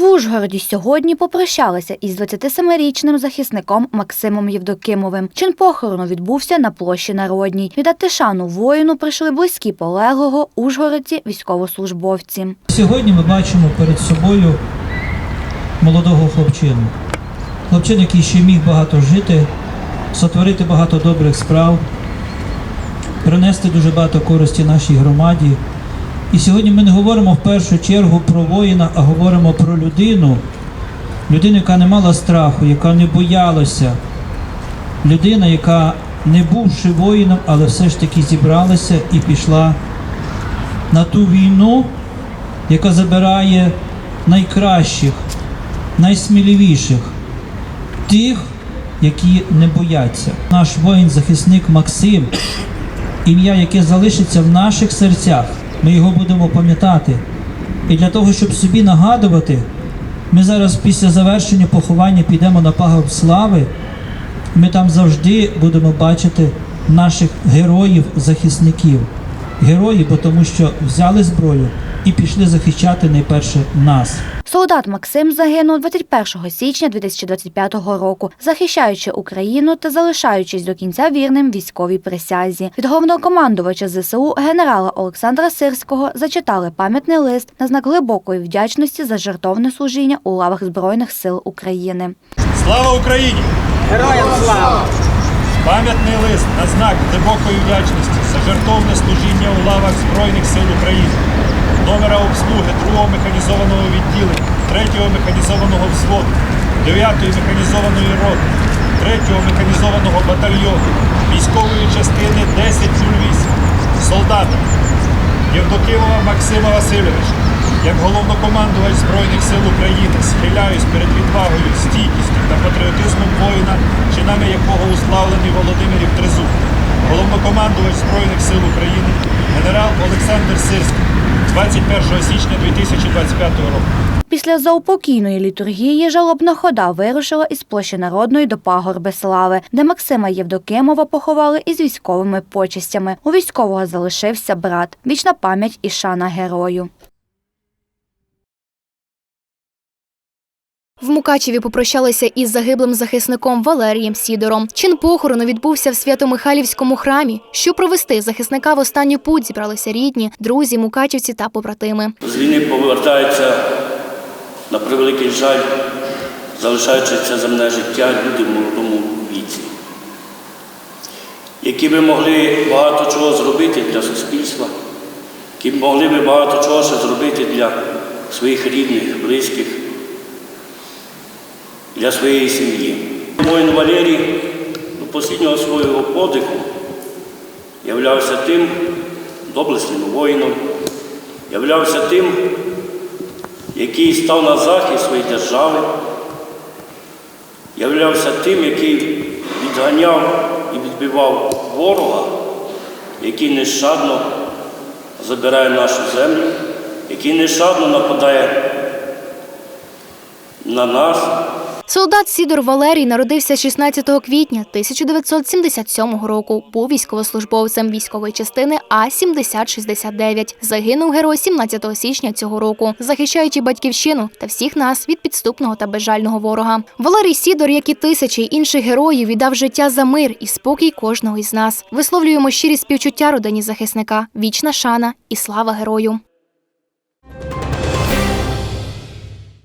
В Ужгороді сьогодні попрощалися із 27-річним захисником Максимом Євдокимовим. Чин похорону відбувся на площі Народній. Віддати шану воїну прийшли близькі полеглого Ужгородці військовослужбовці. Сьогодні ми бачимо перед собою молодого хлопчину. Хлопчин, який ще міг багато жити, сотворити багато добрих справ, принести дуже багато користі нашій громаді. І сьогодні ми не говоримо в першу чергу про воїна, а говоримо про людину, людину, яка не мала страху, яка не боялася, людина, яка не бувши воїном, але все ж таки зібралася і пішла на ту війну, яка забирає найкращих, найсміливіших, тих, які не бояться. Наш воїн-захисник Максим, ім'я, яке залишиться в наших серцях, ми його будемо пам'ятати. І для того, щоб собі нагадувати, ми зараз після завершення поховання підемо на пагорб слави. Ми там завжди будемо бачити наших героїв-захисників. Герої, бо тому що взяли зброю і пішли захищати найперше нас. Солдат Максим загинув 21 січня 2025 року, захищаючи Україну та залишаючись до кінця вірним військовій присязі. Від головнокомандувача ЗСУ генерала Олександра Сирського зачитали пам'ятний лист на знак глибокої вдячності за жертовне служіння у лавах Збройних сил України. Слава Україні! Героям слава! Пам'ятний лист на знак глибокої вдячності за жертовне служіння у лавах Збройних сил України, номера обслуги 2-го механізованого відділення, 3-го механізованого взводу, 9-ї механізованої роти, 3-го механізованого батальйону, військової частини 1008, солдата Євдокимова Максима Васильовича. Як головнокомандувач Збройних сил України схиляюсь перед відвагою, стійкістю та патріотизмом воїна, чинами якого уславлений Володимирів Тризуб, головнокомандувач Збройних сил України, генерал Олександр Сирський, 21 січня 2025 року. Після заупокійної літургії жалобна хода вирушила із площі Народної до пагорби слави, де Максима Євдокимова поховали із військовими почестями. У військового залишився брат. Вічна пам'ять і шана герою. В Мукачеві попрощалися із загиблим захисником Валерієм Сідором. Чин похорону відбувся в Свято-Михайлівському храмі. Щоб провести захисника в останню путь, зібралися рідні, друзі, мукачівці та побратими. З війни повертаються на превеликий жаль, залишаючи це земне життя люди в молодому віці, які би могли багато чого зробити для суспільства, які б могли би багато чого ще зробити для своїх рідних, близьких, для своєї сім'ї. Воїн Валерій до останнього свого подиху являвся тим доблесним воїном, являвся тим, який став на захист своєї держави, являвся тим, який відганяв і відбивав ворога, який нещадно забирає нашу землю, який нещадно нападає на нас. Солдат Сідор Валерій народився 16 квітня 1977 року. Був військовослужбовцем військової частини А-7069. Загинув герой 17 січня цього року, захищаючи батьківщину та всіх нас від підступного та безжального ворога. Валерій Сідор, як і тисячі інших героїв, віддав життя за мир і спокій кожного із нас. Висловлюємо щирі співчуття родині захисника, вічна шана і слава герою.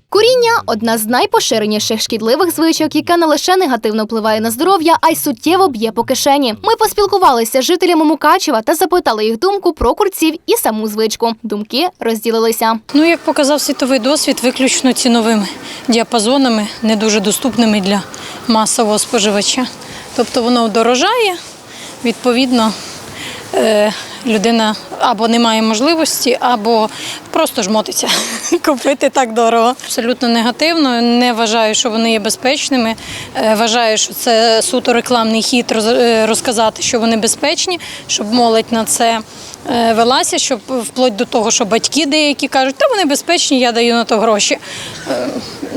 Куріння одна з найпоширеніших шкідливих звичок, яка не лише негативно впливає на здоров'я, а й суттєво б'є по кишені. Ми поспілкувалися з жителями Мукачева та запитали їх думку про курців і саму звичку. Думки розділилися. Ну, як показав світовий досвід, виключно ціновими діапазонами, не дуже доступними для масового споживача. Тобто воно дорожає, відповідно, е, людина або не має можливості, або просто жмотиться купити так дорого. Абсолютно негативно. Не вважаю, що вони є безпечними. Е, Вважаю, що це суто рекламний хід е, розказати, що вони безпечні, щоб молодь на це е, велася, щоб вплоть до того, що батьки деякі кажуть, та вони безпечні, я даю на то гроші.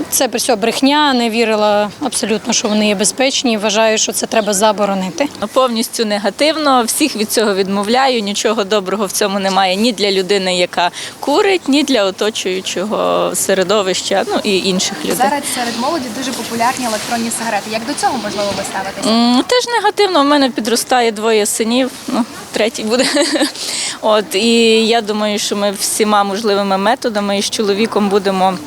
Це при цьому брехня, не вірила абсолютно, що вони є безпечні. і Вважаю, що це треба заборонити. Повністю негативно. Всіх від цього відмовляю. Нічого доброго в цьому немає ні для людини, яка курить, ні для оточуючого середовища, ну і інших людей. Зараз серед молоді дуже популярні електронні сигарети. Як до цього можливо ви ставитеся? М, Теж негативно. У мене підростає двоє синів, ну третій буде. От і я думаю, що ми всіма можливими методами із чоловіком будемо.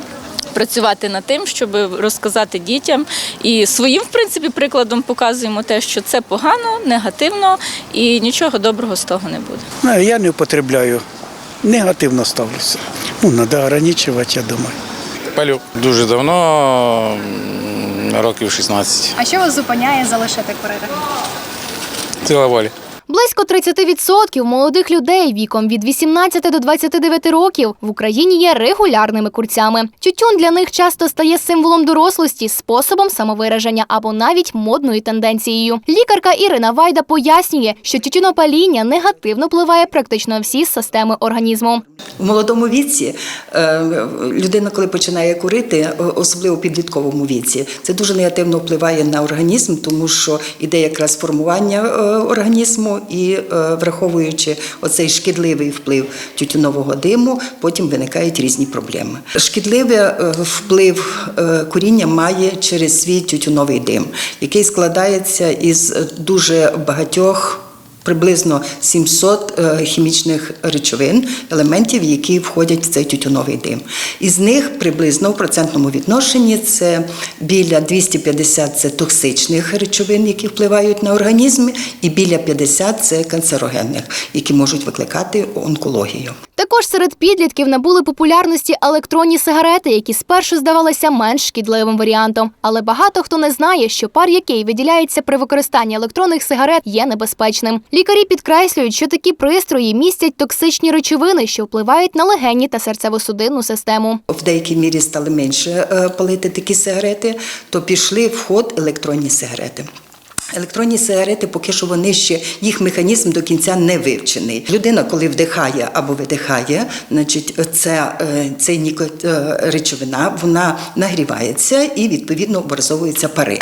Працювати над тим, щоб розказати дітям і своїм, в принципі, прикладом показуємо те, що це погано, негативно і нічого доброго з того не буде. Ну, Я не употребляю. Негативно ставлюся. Ну, треба ограничувати, я думаю. Палю. Дуже давно, років 16. А що вас зупиняє залишити курити? Сила волі. Близько 30% молодих людей віком від 18 до 29 років в Україні є регулярними курцями. Тютюн для них часто стає символом дорослості, способом самовираження або навіть модною тенденцією. Лікарка Ірина Вайда пояснює, що тютюнопаління негативно впливає практично на всі системи організму. В молодому віці е, людина, коли починає курити, особливо в підлітковому віці, це дуже негативно впливає на організм, тому що іде якраз формування е, організму, і е, враховуючи оцей шкідливий вплив тютюнового диму, потім виникають різні проблеми. Шкідливий е, вплив е, куріння має через свій тютюновий дим, який складається із дуже багатьох. Приблизно 700 е, хімічних речовин, елементів, які входять в цей тютюновий дим. Із них приблизно в процентному відношенні це біля 250 це токсичних речовин, які впливають на організм, і біля 50 це канцерогенних, які можуть викликати онкологію. Також серед підлітків набули популярності електронні сигарети, які спершу здавалися менш шкідливим варіантом. Але багато хто не знає, що пар, який виділяється при використанні електронних сигарет, є небезпечним. Лікарі підкреслюють, що такі пристрої містять токсичні речовини, що впливають на легені та серцево-судинну систему. В деякій мірі стали менше е, палити такі сигарети, то пішли в ход електронні сигарети. Електронні сигарети, поки що вони ще їх механізм до кінця не вивчений. Людина, коли вдихає або видихає, значить, це, е, ніко, е, речовина вона нагрівається і відповідно образовуються пари.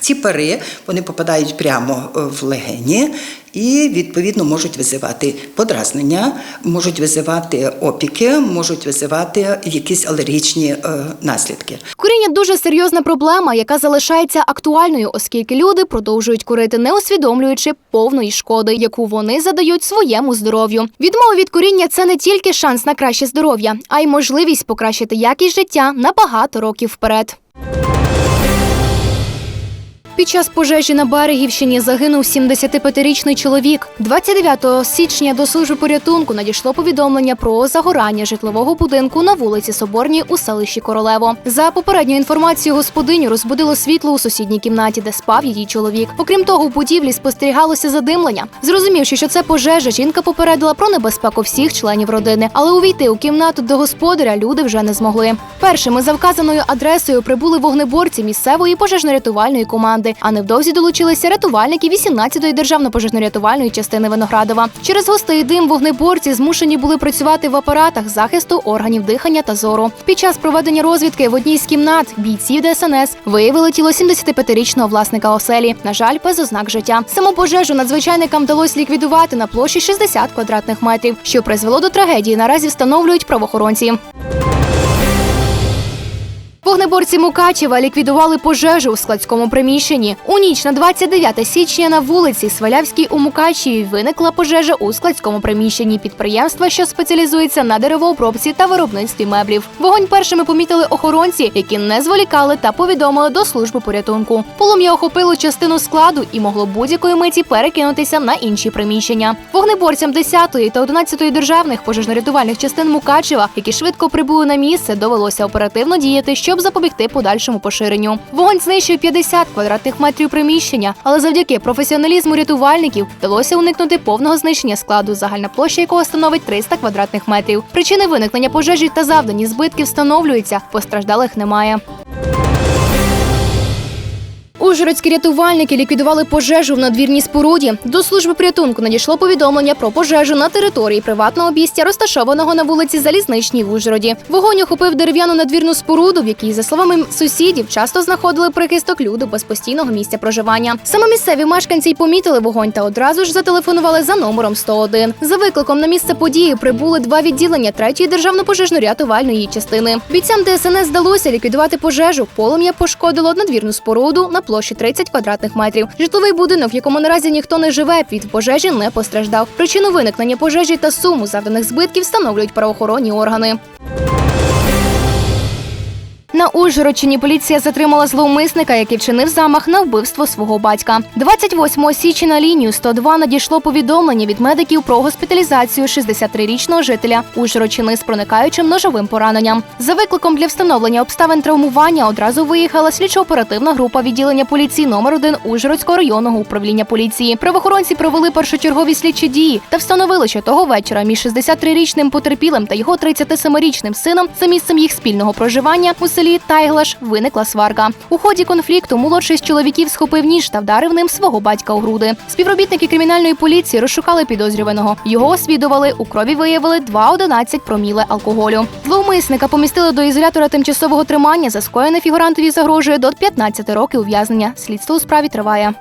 Ці пари вони попадають прямо е, в легені і відповідно можуть визивати подразнення, можуть визивати опіки, можуть визивати якісь алергічні е, наслідки. Куріння дуже серйозна проблема, яка залишається актуальною, оскільки люди продовжують курити, не усвідомлюючи повної шкоди, яку вони задають своєму здоров'ю. Відмова від куріння це не тільки шанс на краще здоров'я, а й можливість покращити якість життя на багато років вперед. Під час пожежі на Берегівщині загинув 75-річний чоловік. 29 січня до служби порятунку надійшло повідомлення про загорання житлового будинку на вулиці Соборній у селищі Королево. За попередньою інформацією, господиню розбудило світло у сусідній кімнаті, де спав її чоловік. Окрім того, в будівлі спостерігалося задимлення. Зрозумівши, що це пожежа, жінка попередила про небезпеку всіх членів родини, але увійти у кімнату до господаря люди вже не змогли. Першими за вказаною адресою прибули вогнеборці місцевої пожежно-рятувальної команди, а невдовзі долучилися рятувальники 18-ї державно-пожежно-рятувальної частини Виноградова. Через густий дим вогнеборці змушені були працювати в апаратах захисту органів дихання та зору. Під час проведення розвідки в одній з кімнат бійців ДСНС виявили тіло 75-річного власника оселі. На жаль, без ознак життя. Саму пожежу надзвичайникам вдалося ліквідувати на площі 60 квадратних метрів, що призвело до трагедії. Наразі встановлюють правоохоронці. Вогнеборці Мукачева ліквідували пожежу у складському приміщенні. У ніч на 29 січня на вулиці Свалявській у Мукачеві виникла пожежа у складському приміщенні підприємства, що спеціалізується на деревообробці та виробництві меблів. Вогонь першими помітили охоронці, які не зволікали та повідомили до служби порятунку. Полум'я охопило частину складу і могло будь-якої миті перекинутися на інші приміщення. Вогнеборцям 10-ї та 11-ї державних пожежно-рятувальних частин Мукачева, які швидко прибули на місце, довелося оперативно діяти, щоб запобігти подальшому поширенню. Вогонь знищив 50 квадратних метрів приміщення, але завдяки професіоналізму рятувальників вдалося уникнути повного знищення складу, загальна площа якого становить 300 квадратних метрів. Причини виникнення пожежі та завдані збитки встановлюються. Постраждалих немає. Ужгородські рятувальники ліквідували пожежу в надвірній споруді. До служби порятунку надійшло повідомлення про пожежу на території приватного обійстя, розташованого на вулиці Залізничній в Ужгороді. Вогонь охопив дерев'яну надвірну споруду, в якій, за словами сусідів, часто знаходили прихисток люду без постійного місця проживання. Саме місцеві мешканці й помітили вогонь та одразу ж зателефонували за номером 101. За викликом на місце події прибули два відділення третьої державно-пожежно-рятувальної частини. Бійцям ДСНС вдалося ліквідувати пожежу. Полум'я пошкодило надвірну споруду на площі 30 квадратних метрів. Житловий будинок, в якому наразі ніхто не живе, від пожежі не постраждав. Причину виникнення пожежі та суму завданих збитків встановлюють правоохоронні органи. На Ужгородщині поліція затримала зловмисника, який вчинив замах на вбивство свого батька. 28 січня на лінію 102 надійшло повідомлення від медиків про госпіталізацію 63-річного жителя Ужгородщини з проникаючим ножовим пораненням. За викликом для встановлення обставин травмування одразу виїхала слідчо-оперативна група відділення поліції номер 1 Ужгородського районного управління поліції. Правоохоронці провели першочергові слідчі дії та встановили, що того вечора між 63-річним потерпілим та його 37-річним сином за місцем їх спільного проживання у селі Тайглаш виникла сварка. У ході конфлікту молодший з чоловіків схопив ніж та вдарив ним свого батька у груди. Співробітники кримінальної поліції розшукали підозрюваного. Його освідували. У крові виявили 2,11 проміле алкоголю. Зловмисника помістили до ізолятора тимчасового тримання. За скоєне фігурантові загрожує до 15 років ув'язнення. Слідство у справі триває.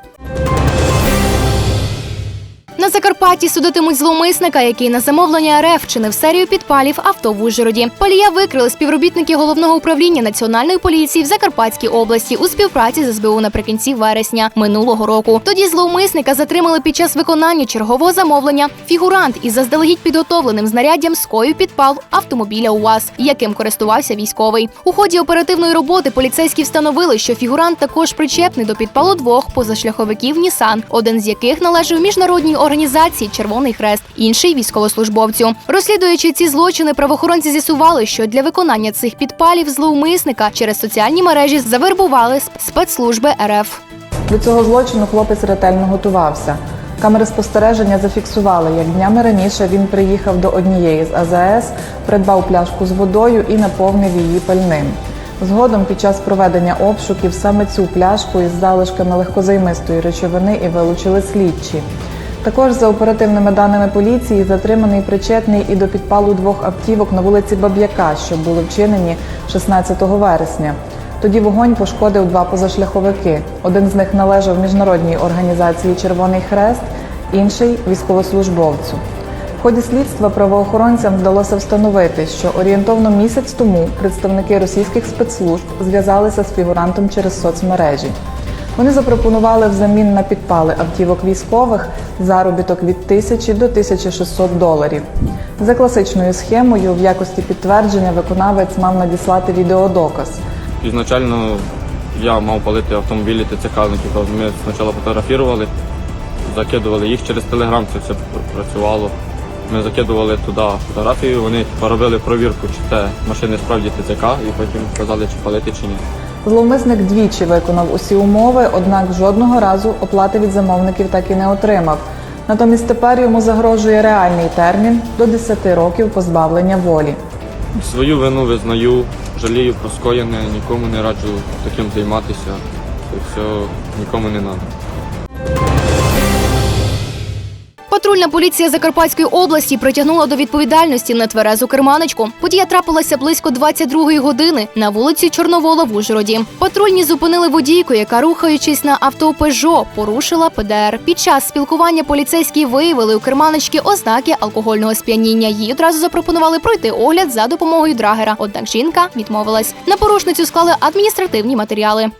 На Закарпатті судитимуть зловмисника, який на замовлення РФ вчинив серію підпалів авто в Ужгороді. Палія викрили співробітники головного управління національної поліції в Закарпатській області у співпраці з СБУ наприкінці вересня минулого року. Тоді зловмисника затримали під час виконання чергового замовлення. Фігурант із заздалегідь підготовленим знаряддям скоїв підпал автомобіля УАЗ, яким користувався військовий. У ході оперативної роботи поліцейські встановили, що фігурант також причепний до підпалу двох позашляховиків Нісан, один з яких належав міжнародній організації Червоний Хрест, інший військовослужбовцю. Розслідуючи ці злочини, правоохоронці з'ясували, що для виконання цих підпалів зловмисника через соціальні мережі завербували спецслужби РФ. До цього злочину хлопець ретельно готувався. Камери спостереження зафіксували, як днями раніше він приїхав до однієї з АЗС, придбав пляшку з водою і наповнив її пальним. Згодом під час проведення обшуків саме цю пляшку із залишками легкозаймистої речовини і вилучили слідчі. Також за оперативними даними поліції затриманий причетний і до підпалу двох автівок на вулиці Баб'яка, що були вчинені 16 вересня. Тоді вогонь пошкодив два позашляховики. Один з них належав міжнародній організації Червоний Хрест, інший військовослужбовцю. В ході слідства правоохоронцям вдалося встановити, що орієнтовно місяць тому представники російських спецслужб зв'язалися з фігурантом через соцмережі. Вони запропонували взамін на підпали автівок військових заробіток від 1000 до 1600 доларів. За класичною схемою, в якості підтвердження виконавець мав надіслати відеодоказ. Ізначально я мав палити автомобілі ТЦКників, ми спочатку фотографували, закидували їх через телеграм, це все працювало. Ми закидували туди фотографію, вони поробили провірку, чи це машини справді ТЦК, і потім сказали, чи палити, чи ні. Зловмисник двічі виконав усі умови, однак жодного разу оплати від замовників так і не отримав. Натомість тепер йому загрожує реальний термін до 10 років позбавлення волі. Свою вину визнаю, жалію про скоєне, нікому не раджу таким займатися. Це все нікому не треба. Патрульна поліція Закарпатської області притягнула до відповідальності нетверезу керманичку. Подія трапилася близько 22-ї години на вулиці Чорновола в Ужгороді. Патрульні зупинили водійку, яка, рухаючись на авто Пежо, порушила ПДР. Під час спілкування поліцейські виявили у керманички ознаки алкогольного сп'яніння. Їй одразу запропонували пройти огляд за допомогою драгера. Однак жінка відмовилась. На порушницю склали адміністративні матеріали.